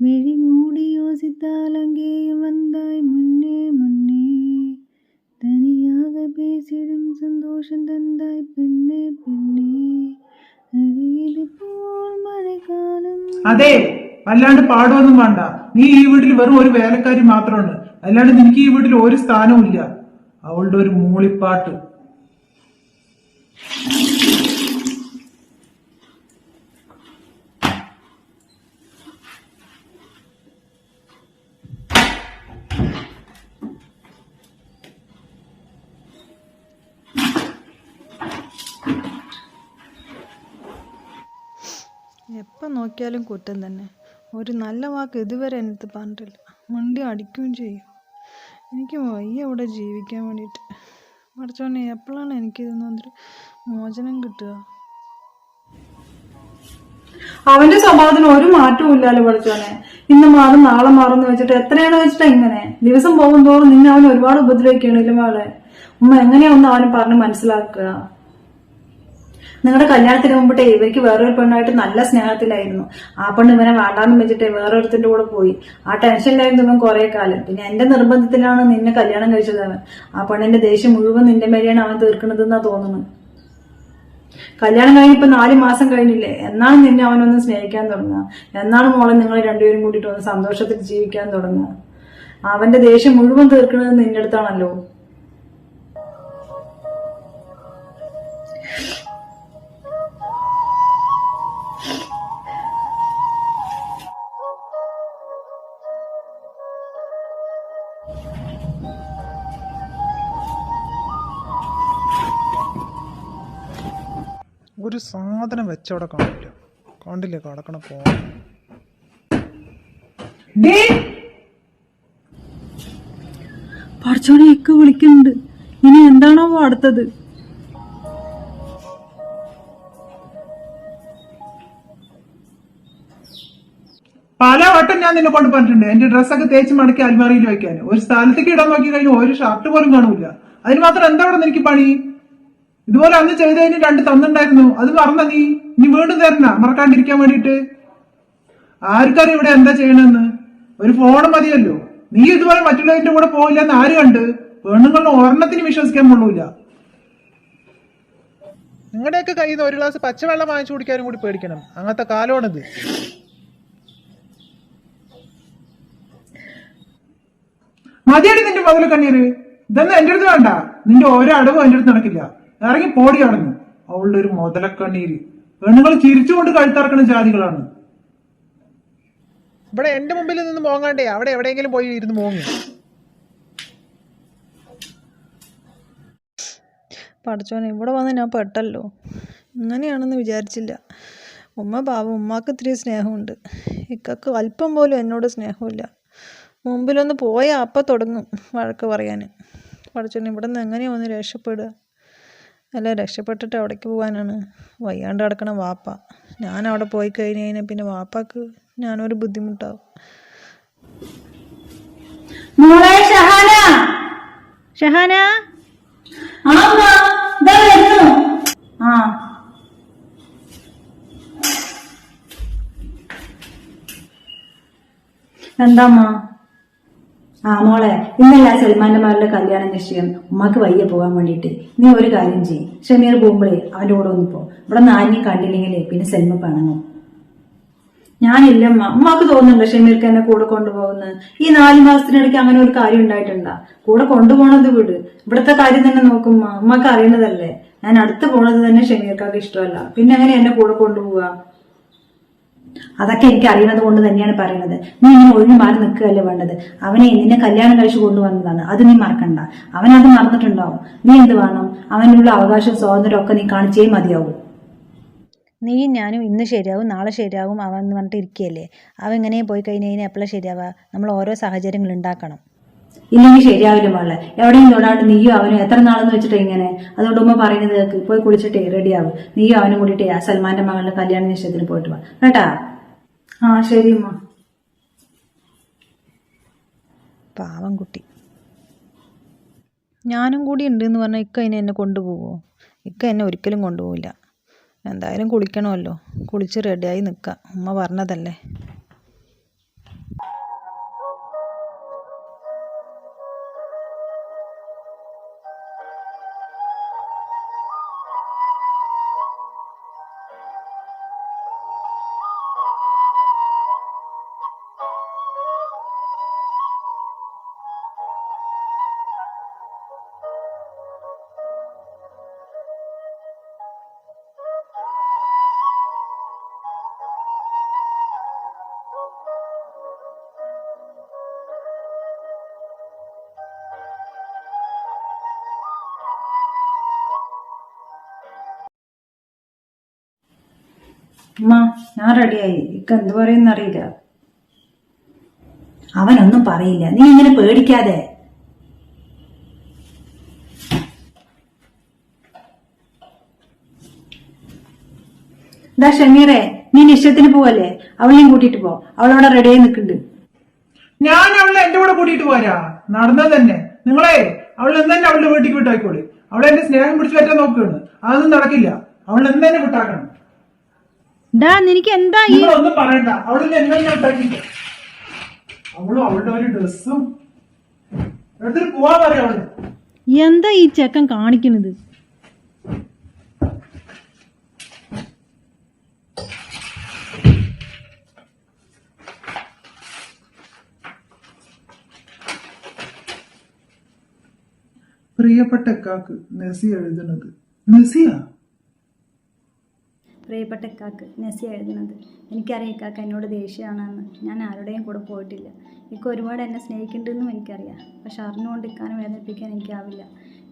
விழி மூடி யோசித்தால் அங்கேயும் வந்தாய் முன்னே முன்னே தனியாக பேசிடும் சந்தோஷம் தந்தாய் பெண்ணே பெண்ணே അടിയിൽ പോൽ മഴക്കാലം അതെ അല്ലാണ്ട് പാടുമൊന്നും വേണ്ട നീ ഈ വീട്ടിൽ വെറും ഒരു വേലക്കാരി മാത്രമാണ് അല്ലാണ്ട് നിനക്ക് ഈ വീട്ടിൽ ഒരു സ്ഥാനവും ഇല്ല അവളുടെ ഒരു മൂളിപ്പാട്ട് എപ്പം നോക്കിയാലും കുറ്റം തന്നെ. ഒരു നല്ല വാക്ക് ഇതുവരെ എന്നത്ത് പറഞ്ഞിട്ടില്ല. മുണ്ടി അടിക്കുകയും ചെയ്യും. എനിക്ക് വയ്യ ഇവിടെ ജീവിക്കാൻ വേണ്ടിയിട്ട്. മറിച്ചോണ്ടെ എപ്പോഴാണ് എനിക്കിതിൽ നിന്നൊരു മോചനം കിട്ടുക? അവന്റെ സ്വഭാവത്തിന് ഒരു മാറ്റവും ഇല്ലല്ലോ പഠിച്ചോനെ. ഇന്ന് മാറും നാളെ മാറും വെച്ചിട്ട് എത്രയാണ് വെച്ചിട്ടാ ഇങ്ങനെ. ദിവസം പോകും തോറും നിന്നെ അവൻ ഒരുപാട് ഉപദ്രവിക്കണില്ല മോളെ ഉമ്മ എങ്ങനെയാ ഒന്ന് അവന് പറഞ്ഞ് മനസ്സിലാക്കുക? നിങ്ങളുടെ കല്യാണത്തിന് മുമ്പിട്ടേ ഇവർക്ക് വേറൊരു പെണ്ണായിട്ട് നല്ല സ്നേഹത്തിലായിരുന്നു. ആ പെണ്ണ് ഇവനെ വേണ്ടാന്ന് വെച്ചിട്ട് വേറൊരുത്തിന്റെ കൂടെ പോയി. ആ ടെൻഷനിലായിരുന്നു ഇവൻ കുറെ കാലം. പിന്നെ എന്റെ നിർബന്ധത്തിലാണ് നിന്നെ കല്യാണം കഴിച്ചത് അവൻ. ആ പെണ്ണിന്റെ ദേഷ്യം മുഴുവൻ നിന്റെ മേലെയാണ് അവൻ തീർക്കണതെന്നാ തോന്നുന്നത്. കല്യാണം കഴിഞ്ഞിപ്പോ നാല് മാസം കഴിഞ്ഞില്ലേ? എന്നാണ് നിന്നെ അവനൊന്ന് സ്നേഹിക്കാൻ തുടങ്ങുക. എന്നാണ് മോളെ നിങ്ങൾ രണ്ടുപേരും കൂടിയിട്ട് ഒന്ന് സന്തോഷത്തിൽ ജീവിക്കാൻ തുടങ്ങുക. അവന്റെ ദേഷ്യം മുഴുവൻ തീർക്കുന്നത് നിന്റെ അടുത്താണല്ലോ. ഒരു സാധനം വെച്ചവിടെ കാണില്ല. കണ്ടില്ലേ കടക്കണ പോ പഠിച്ചോനെ ഇക്ക് വിളിക്കുന്നുണ്ട്. ഇനി എന്താണോ അടുത്തത്? പല വട്ടം ഞാൻ നിന്നെ കൊണ്ട് പറഞ്ഞിട്ടുണ്ട്. എന്റെ ഡ്രസ്സൊക്കെ തേച്ച് മടക്കി അൽമാറിയിൽ വെക്കാൻ. ഒരു സ്ഥലത്തേക്ക് ഇടാൻ നോക്കി കഴിഞ്ഞാൽ ഒരു ഷർട്ട് പോലും കാണൂല. അതിന് മാത്രം എന്താ അവിടെ എനിക്ക് പണി? ഇതുപോലെ അന്ന് ചെയ്തതിന് രണ്ട് തന്നുണ്ടായിരുന്നു. അത് മറന്ന നീ? ഇനി വീണ്ടും തരണ മറക്കാണ്ടിരിക്കാൻ വേണ്ടിയിട്ട്. ആർക്കറിയാം ഇവിടെ എന്താ ചെയ്യണമെന്ന് ഒരു ഫോൺ മതിയല്ലോ. നീ ഇതുപോലെ മറ്റുള്ളവരുടെ കൂടെ പോയില്ലെന്ന് ആര് കണ്ട്? പെണ്ണുങ്ങളുടെ ഒരെണ്ണത്തിന് വിശ്വസിക്കാൻ കൊള്ളൂല. നിങ്ങളുടെയൊക്കെ കയ്യിൽ നിന്ന് ഒരു ഗ്ലാസ് പച്ചവെള്ളം വാങ്ങിച്ചു കുടിക്കാനും കൂടി പേടിക്കണം. അങ്ങനത്തെ കാലമാണിത്. മതിയാണ് നിന്റെ മുതൽ കണ്ണീര്. ഇതൊന്നും എന്റെ അടുത്ത് വേണ്ട. നിന്റെ ഓരോ അടവും എന്റെ അടുത്ത് നടക്കില്ല. ഇറങ്ങി പോടി അടങ്ങും അവളുടെ ഒരു മുതലക്കണ്ണീര്. പെണ്ണുങ്ങൾ ചിരിച്ചുകൊണ്ട് കഴുത്തറക്കണ ജാതികളാണ്. ഇവിടെ എന്റെ മുമ്പിൽ നിന്ന് മോങ്ങാണ്ടേ. അവിടെ എവിടെയെങ്കിലും പോയി ഇരുന്ന് മോങ്ങി. പഠിച്ചോനെ ഇവിടെ വന്ന് ഞാൻ പെട്ടല്ലോ. ഇങ്ങനെയാണെന്ന് വിചാരിച്ചില്ല. ഉമ്മ പാവം ഉമ്മാക്ക് ഇത്തിരി സ്നേഹമുണ്ട്. ഇക്കക്ക് അല്പം പോലും എന്നോട് സ്നേഹമില്ല. മുമ്പിലൊന്ന് പോയാൽ അപ്പം തുടങ്ങും വഴക്ക് പറയാൻ. പഠിച്ചോനെ ഇവിടെ നിന്ന് എങ്ങനെയാണ് ഒന്ന് രക്ഷപ്പെടുക? അല്ല രക്ഷപ്പെട്ടിട്ട് അവിടേക്ക് പോകാനാണ് വയ്യാണ്ട് കിടക്കണ വാപ്പ. ഞാൻ അവിടെ പോയി കഴിഞ്ഞ് കഴിഞ്ഞാൽ പിന്നെ വാപ്പാക്ക് ഞാനൊരു ബുദ്ധിമുട്ടാവും. ഷഹാന. ആ വരുന്നു. ആ മോളെ ഇന്നല്ല സൽമാന്റെമാരുടെ കല്യാണ നിശ്ചയം ഉമ്മാക്ക് വയ്യ പോകാൻ വേണ്ടിയിട്ട്. നീ ഒരു കാര്യം ചെയ്യും. ഷമീർ പോകുമ്പോഴേ അവന്റെ കൂടെ ഒന്ന് പോ ഇവിടെ നാരിനെ കണ്ടില്ലെങ്കിലേ പിന്നെ സെൽമ ഞാനില്ല അമ്മ ഉമ്മാക്ക് തോന്നുന്നുണ്ടോ ഷമീർക്ക് എന്നെ കൂടെ കൊണ്ടുപോകുന്നത് ഈ നാല് മാസത്തിനിടയ്ക്ക് അങ്ങനെ ഒരു കാര്യം ഉണ്ടായിട്ടുണ്ടാ? കൂടെ കൊണ്ടുപോണത് വിട്. ഇവിടുത്തെ കാര്യം തന്നെ നോക്കുമ്മ ഉമ്മാക്ക് അറിയണതല്ലേ? ഞാൻ അടുത്ത് പോണത് തന്നെ ഷമീർക്കാക്ക് ഇഷ്ടമല്ല. പിന്നെ അങ്ങനെ എന്നെ കൂടെ കൊണ്ടുപോവുക അതൊക്കെ എനിക്ക് അറിയുന്നത് കൊണ്ട് തന്നെയാണ് പറയുന്നത്. നീ ഇങ്ങനെ ഒഴിഞ്ഞു മാറി നിൽക്കുകയല്ലേ വേണ്ടത്? അവനെ നിന്നെ കല്യാണം കഴിച്ചു കൊണ്ടുവന്നതാണ്. അത് നീ മറക്കണ്ട. അവനത് മറന്നിട്ടുണ്ടാവും. നീ എന്ത് വേണം? അവനുള്ള അവകാശം സ്വാതന്ത്ര്യം ഒക്കെ നീ കാണിച്ചേ മതിയാവും. നീ ഞാനും ഇന്ന് ശരിയാവും നാളെ ശരിയാവും അവൻ എന്ന് പറഞ്ഞിട്ട് ഇരിക്കുകയല്ലേ? അവൻ ഇങ്ങനെ പോയി കഴിഞ്ഞ് കഴിഞ്ഞാൽ എപ്പോഴാണ് ശരിയാവുക? നമ്മൾ ഓരോ സാഹചര്യങ്ങൾ ഉണ്ടാക്കണം. ഇല്ലെങ്കിൽ ശരിയാവില്ല മോളെ എവിടെയും തൊടാണ്ട് നീയോ അവനും എത്ര നാളെന്ന് വെച്ചിട്ട് ഇങ്ങനെ? അതുകൊണ്ട് ഉമ്മ പറയുന്നത് കേൾക്ക് പോയി കുളിച്ചിട്ടേ റെഡിയാവും നീയോ അവനും കൂടിയിട്ടേ ആ സൽമാന്റെ മകളുടെ കല്യാണ നിശ്ചയത്തിന് പോയിട്ട് വാ. കേട്ടാ? ആ ശരി ഉമ്മ. പാവം കുട്ടി. ഞാനും കൂടി ഉണ്ട് എന്ന് പറഞ്ഞാൽ ഇക്ക അതിനെ എന്നെ കൊണ്ടുപോകുമോ ഇക്ക എന്നെ ഒരിക്കലും കൊണ്ടുപോകില്ല എന്തായാലും കുളിക്കണമല്ലോ. കുളിച്ച് റെഡിയായി നിൽക്കാം ഉമ്മ പറഞ്ഞതല്ലേ? ഉമ്മ ഞാൻ റെഡിയായി. ഇക്ക എന്ത് പറയുന്ന അറിയില്ല. അവനൊന്നും പറയില്ല. നീ ഇങ്ങനെ പേടിക്കാതെ. ദാ ഷമീറെ നീ നിശ്ചയത്തിന് പോവല്ലേ? അവളെയും കൂട്ടിട്ട് പോ. അവളവിടെ റെഡിയായി നിൽക്കുന്നുണ്ട്. ഞാൻ അവളെ എന്റെ കൂടെ കൂട്ടിയിട്ട് പോരാ. നടന്നത് തന്നെ. നിങ്ങളെ അവൾ എന്ന് അവളുടെ വീട്ടിൽ വിട്ടായിക്കോളി അവളെ എന്റെ സ്നേഹം പിടിച്ചു പറ്റാൻ നോക്കുകയാണ്. അതൊന്നും നടക്കില്ല. അവൾ എന്ന് തന്നെ വിട്ടാക്കണം. ഡാ നിനക്ക് എന്താ ഈ ഒന്നും പറയണ്ട. അവളിൽ എന്ന് തന്നെ അവളും അവളുടെ ഒരു ഡ്രസ്സും എടുത്തിട്ട് പോവാൻ പറയാം അവൾ. എന്താ ഈ ചെക്കൻ കാണിക്കുന്നത് പ്രിയപ്പെട്ട കാക്ക് നെസി എഴുതുന്നത്. നസിയാ? പ്രിയപ്പെട്ട ഇക്കാക്ക് നെസി എഴുതുന്നത് എനിക്കറിയാം ഇക്കാക്ക് എന്നോട് ദേഷ്യമാണെന്ന്. ഞാൻ ആരുടെയും കൂടെ പോയിട്ടില്ല. ഇക്ക ഒരുപാട് എന്നെ സ്നേഹിക്കുന്നുണ്ടെന്നും എനിക്കറിയാം. പക്ഷെ അറിഞ്ഞുകൊണ്ട് ഇക്കാനും വേദനിപ്പിക്കാൻ എനിക്കാവില്ല.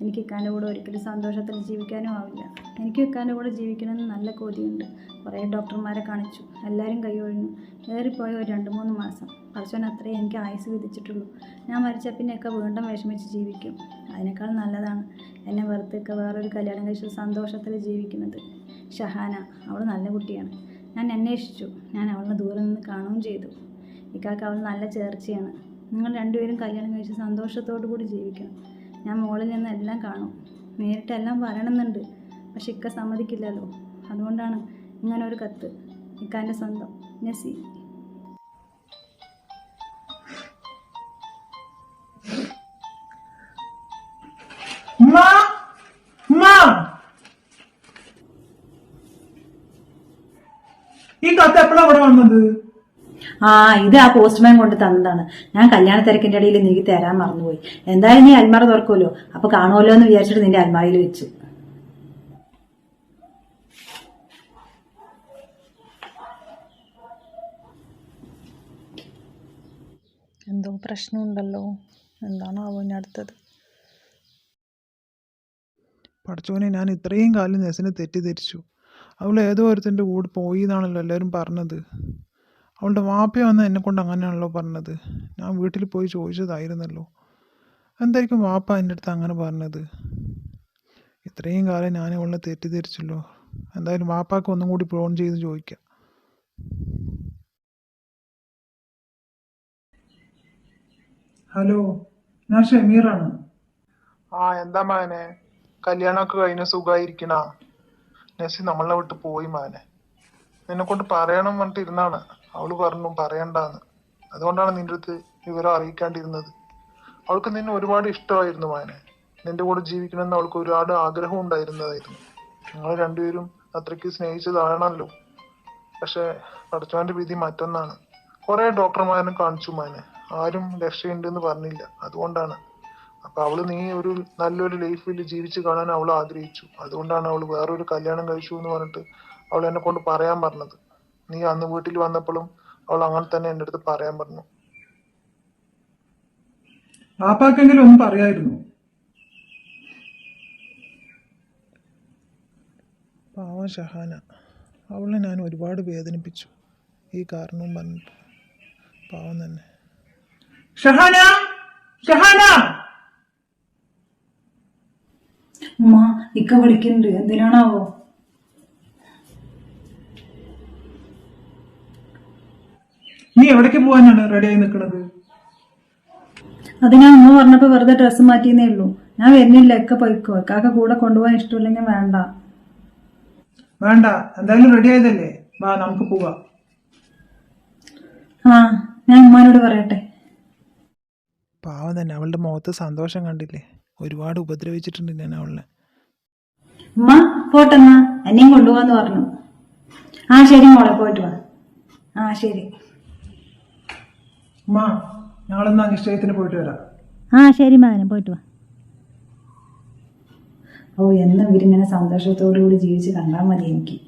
എനിക്ക് ഇക്കാന്റെ കൂടെ ഒരിക്കലും സന്തോഷത്തിൽ ജീവിക്കാനും ആവില്ല. എനിക്ക് ഇക്കാന്റെ കൂടെ ജീവിക്കണമെന്ന് നല്ല കൊതിയുണ്ട്. കുറേ ഡോക്ടർമാരെ കാണിച്ചു. എല്ലാവരും കൈയൊഴിഞ്ഞു ഏറിപ്പോയ ഒരു രണ്ട് മൂന്ന് മാസം. പഠിച്ചവൻ അത്രേ എനിക്ക് ആയുസ് വിധിച്ചിട്ടുള്ളൂ. ഞാൻ മരിച്ച പിന്നെയൊക്കെ വീണ്ടും വിഷമിച്ച് ജീവിക്കും. അതിനേക്കാൾ നല്ലതാണ് എന്നെ വെറുത്തൊക്കെ വേറൊരു കല്യാണം കഴിച്ച് സന്തോഷത്തിൽ ജീവിക്കുന്നത്. ഷഹാന അവൾ നല്ല കുട്ടിയാണ്. ഞാൻ അന്വേഷിച്ചു. ഞാൻ അവളെ ദൂരെ നിന്ന് കാണുകയും ചെയ്തു. ഇക്കാക്ക് അവൾ നല്ല ചേർച്ചയാണ്. നിങ്ങൾ രണ്ടുപേരും കല്യാണം കഴിച്ച് സന്തോഷത്തോടു കൂടി ജീവിക്കണം. ഞാൻ മോളിൽ നിന്ന് എല്ലാം കാണും. നേരിട്ടെല്ലാം പറയണമെന്നുണ്ട്. പക്ഷെ ഇക്ക സമ്മതിക്കില്ലല്ലോ. അതുകൊണ്ടാണ് ഇങ്ങനെ ഒരു കത്ത്. ഇക്കാന്റെ സ്വന്തം. നസി. ഈ കത്ത് എപ്പോഴാണ് ഇവിടെ വന്നത്? ആ ഇത് ആ പോസ്റ്റ്മാൻ കൊണ്ട് തന്നതാണ്. ഞാൻ കല്യാണ തിരക്കിന്റെ ഇടയിൽ നീ തരാൻ മറന്നുപോയി. എന്തായാലും നീ അൽമാറ തുറക്കുമല്ലോ? അപ്പൊ കാണുമല്ലോ എന്ന് വിചാരിച്ചിട്ട് നിന്റെ അൽമാറയിൽ വെച്ചു. എന്തോ പ്രശ്നമുണ്ടല്ലോ. എന്താണാവോ ഇനി അടുത്തത്? പഠിച്ചോനെ ഞാൻ ഇത്രയും കാലം നെസിനെ തെറ്റിദ്ധരിച്ചു. അവൾ ഏതോ ഒരുത്തിന്റെ കൂടെ പോയി എന്നാണല്ലോ എല്ലാവരും പറഞ്ഞത്. അവളുടെ വാപ്പ വന്ന് എന്നെ കൊണ്ട് അങ്ങനെയാണല്ലോ പറഞ്ഞത്. ഞാൻ വീട്ടിൽ പോയി ചോദിച്ചതായിരുന്നല്ലോ. എന്തായിരിക്കും വാപ്പ എന്റെ അടുത്ത് അങ്ങനെ പറഞ്ഞത്? ഇത്രയും കാലം ഞാൻ അവളെ തെറ്റിദ്ധരിച്ചല്ലോ. എന്തായാലും വാപ്പാക്ക് ഒന്നും കൂടി ഫോൺ ചെയ്ത് ചോദിക്കാം. ഹലോ ഞാൻ ഷമീറാണ്. ആ എന്താ മാനെ കല്യാണമൊക്കെ കഴിഞ്ഞ സുഖമായിരിക്കണ? നസി നമ്മളെ വിട്ട് പോയി മാനെ നിന്നെ കൊണ്ട് പറയണം പറഞ്ഞിട്ട് ഇരുന്നാണ്. അവൾ പറഞ്ഞു പറയണ്ടാന്ന്. അതുകൊണ്ടാണ് നിന്റെ അടുത്ത് വിവരം അറിയിക്കാണ്ടിരുന്നത്. അവൾക്ക് നിന്നെ ഒരുപാട് ഇഷ്ടമായിരുന്നു മാനെ നിന്റെ കൂടെ ജീവിക്കണമെന്ന് അവൾക്ക് ഒരുപാട് ആഗ്രഹം ഉണ്ടായിരുന്നതായിരുന്നു. നിങ്ങൾ രണ്ടുപേരും അത്രയ്ക്ക് സ്നേഹിച്ചതാണല്ലോ. പക്ഷെ പഠിച്ചവന്റെ വിധി മറ്റൊന്നാണ്. കുറെ ഡോക്ടർമാരും കാണിച്ചു മാനെ ആരും രക്ഷയുണ്ടെന്ന് പറഞ്ഞില്ല. അതുകൊണ്ടാണ് അപ്പൊ അവൾ നീ ഒരു നല്ലൊരു ലൈഫിൽ ജീവിച്ച് കാണാൻ അവൾ ആഗ്രഹിച്ചു. അതുകൊണ്ടാണ് അവൾ വേറൊരു കല്യാണം കഴിച്ചു എന്ന് പറഞ്ഞിട്ട് അവൾ എന്നെ കൊണ്ട് പറയാൻ പറഞ്ഞത്. നീ അന്ന് വീട്ടിൽ വന്നപ്പോഴും അവൾ അങ്ങനെ തന്നെ എന്റെ അടുത്ത് പറയാൻ പറഞ്ഞു. പാപ്പാക്കെങ്കിലും ഒന്നും പറയായിരുന്നു. പാവം ഷഹാന അവളെ ഞാൻ ഒരുപാട് വേദനിപ്പിച്ചു. ഈ കാരണവും പറഞ്ഞിട്ട്. പാവം തന്നെ. ഷഹാന! ഷഹാന! ഉമ്മ ഇക്ക വിളിക്കുന്നുണ്ട്. എന്തിനാണാവോ? നീ എവിടേക്ക് പോകാനാണ് റെഡിയായി നിൽക്കുന്നത് അത് ഞാൻ ഉമ്മ പറഞ്ഞപ്പോ വെറുതെ ഡ്രസ്സ് മാറ്റിയെന്നേ ഉള്ളൂ. ഞാൻ വരുന്നില്ല ഇക്ക പോയിക്കോ. ഇക്കാക്ക കൂടെ കൊണ്ടുപോകാൻ ഇഷ്ടമില്ലെങ്കിൽ വേണ്ട. വേണ്ട. എന്തായാലും റെഡി ആയതല്ലേ? വാ നമുക്ക് പോവാം. ആ ഞാൻ ഉമ്മാനോട് പറയട്ടെ. പാവം തന്നെ. അവളുടെ മുഖത്ത് സന്തോഷം കണ്ടില്ലേ? ഒരുപാട് ഉപദ്രവിച്ചിട്ടുണ്ട് ഞാൻ അവളെ. ഉമ്മ പോട്ടെന്നാ. എന്നെയും കൊണ്ടുപോകാന്ന് പറഞ്ഞു. ആ ശരി മോളെ പോയിട്ട് വാ. ആ ശരി. ഉമ്മ ഞങ്ങളെന്നാ നിശ്ചയത്തിന് പോയിട്ട് വരാം. ആ ശരി മകനെ പോയിട്ട് വാ. ഓ എന്നും ഇവരിങ്ങനെ സന്തോഷത്തോടു കൂടി ജീവിച്ച് കണ്ടാൽ മതി എനിക്ക്.